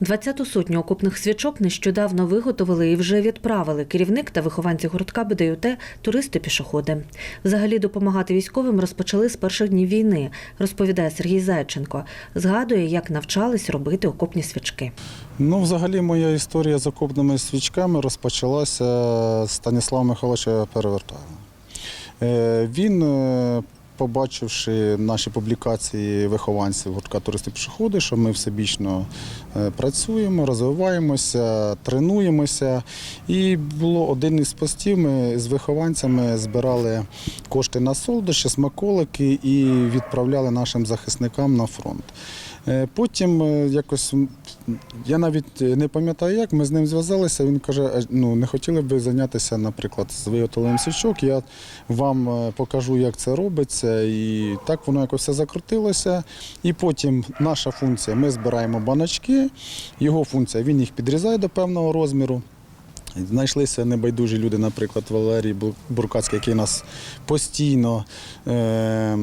20-ту сотню окопних свічок нещодавно виготовили і вже відправили керівник та вихованці гуртка БДЮТ туристи-пішоходи. Взагалі допомагати військовим розпочали з перших днів війни, розповідає Сергій Зайченко. Згадує, як навчались робити окопні свічки. Ну, взагалі, моя історія з окопними свічками розпочалася з Станіслава Михайловича Перевертаєва. Е, Він, е, побачивши наші публікації вихованців гуртка туристи пішоходи, що ми всебічно е, працюємо, розвиваємося, тренуємося. І було один із постів. Ми з вихованцями збирали кошти на солодощі, смаколики і відправляли нашим захисникам на фронт. Е, Потім е, якось я навіть не пам'ятаю, як ми з ним зв'язалися. Він каже: ну не хотіли б зайнятися, наприклад, з виготовленням свічок. Я вам е, покажу, як це робиться. І так воно якось все закрутилося. І потім наша функція: ми збираємо баночки, його функція він їх підрізає до певного розміру. Знайшлися небайдужі люди, наприклад, Валерій Буркацький, який нас постійно е, е,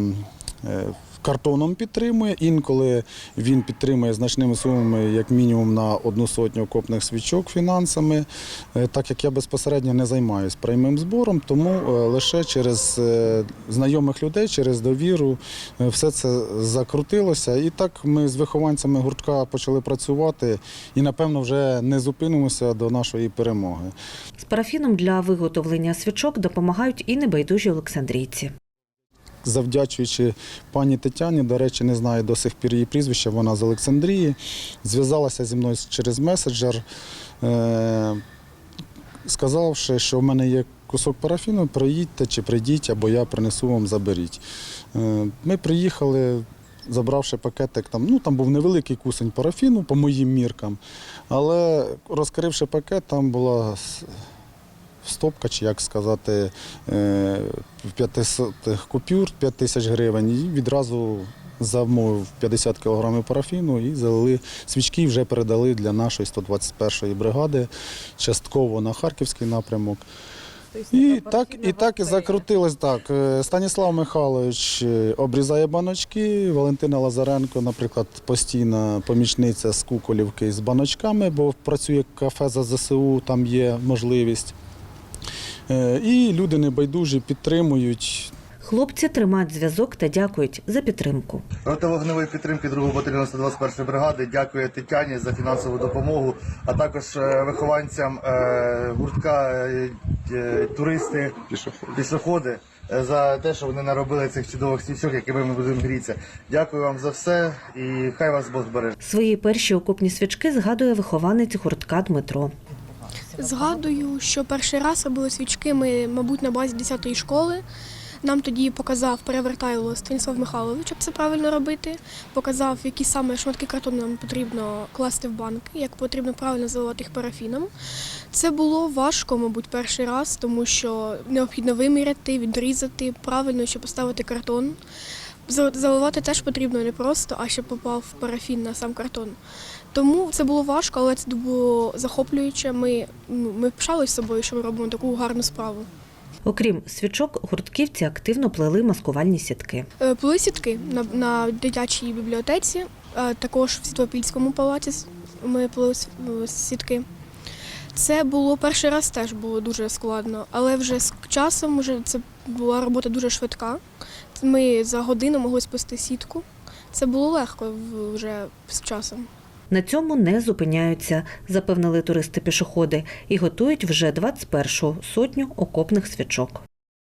картоном підтримує. Інколи він підтримує значними сумами, як мінімум, на одну сотню окопних свічок фінансами. Е, Так як я безпосередньо не займаюся прямим збором, тому е, лише через е, знайомих людей, через довіру е, все це закрутилося. І так ми з вихованцями гуртка почали працювати і, напевно, вже не зупинимося до нашої перемоги. З парафіном для виготовлення свічок допомагають і небайдужі олександрійці. Завдячуючи пані Тетяні, до речі, не знаю до сих пір її прізвища, вона з Олександрії, зв'язалася зі мною через меседжер, е- сказавши, що в мене є кусок парафіну, приїдьте чи прийдіть, або я принесу вам, заберіть. Е- ми приїхали. Забравши пакетик, там, ну там був невеликий кусень парафіну по моїм міркам, але розкривши пакет, там була стопка, чи як сказати, е, 500 купюр 5 тисяч гривень. І відразу замовив 50 кілограмів парафіну і залили свічки вже передали для нашої 121-ї бригади, частково на Харківський напрямок. І так, і так і закрутилось так. Е, Станіслав Михайлович е, обрізає баночки, Валентина Лазаренко, наприклад, постійна помічниця з Куколівки з баночками, бо працює кафе за ЗСУ, там є можливість. Е, І люди небайдужі підтримують. Хлопці тримають зв'язок та дякують за підтримку. Рота вогневої підтримки 2-го батальйону 121-ї бригади дякує Тетяні за фінансову допомогу, а також е, вихованцям е, гуртка туристи, пішоходи за те, що вони наробили цих чудових свічок, якими ми будемо грітися. Дякую вам за все і хай вас Бог збереже. Свої перші окопні свічки згадує вихованець гуртка Дмитро. Згадую, що перший раз робили свічки ми, мабуть, на базі 10-ї школи. Нам тоді показав перевертайло Станіслав Михайлович, як це правильно робити. Показав, які саме шматки картону нам потрібно класти в банки, як потрібно правильно заливати їх парафіном. Це було важко, мабуть, перший раз, тому що необхідно виміряти, відрізати правильно, щоб поставити картон. За- Заливати теж потрібно не просто, а щоб попав парафін на сам картон. Тому це було важко, але це було захоплююче. Ми, ми пишалися собою, що ми робимо таку гарну справу. Окрім свічок, гуртківці активно плели маскувальні сітки. Е, Плели сітки на, на дитячій бібліотеці, е, також в Світлопільському палаці ми плели е, сітки. Це було перший раз теж було дуже складно, але вже з часом вже це була робота дуже швидка. Ми за годину могли спусти сітку. Це було легко вже з часом. На цьому не зупиняються, запевнили туристи-пішоходи, і готують вже 21-шу сотню окопних свічок.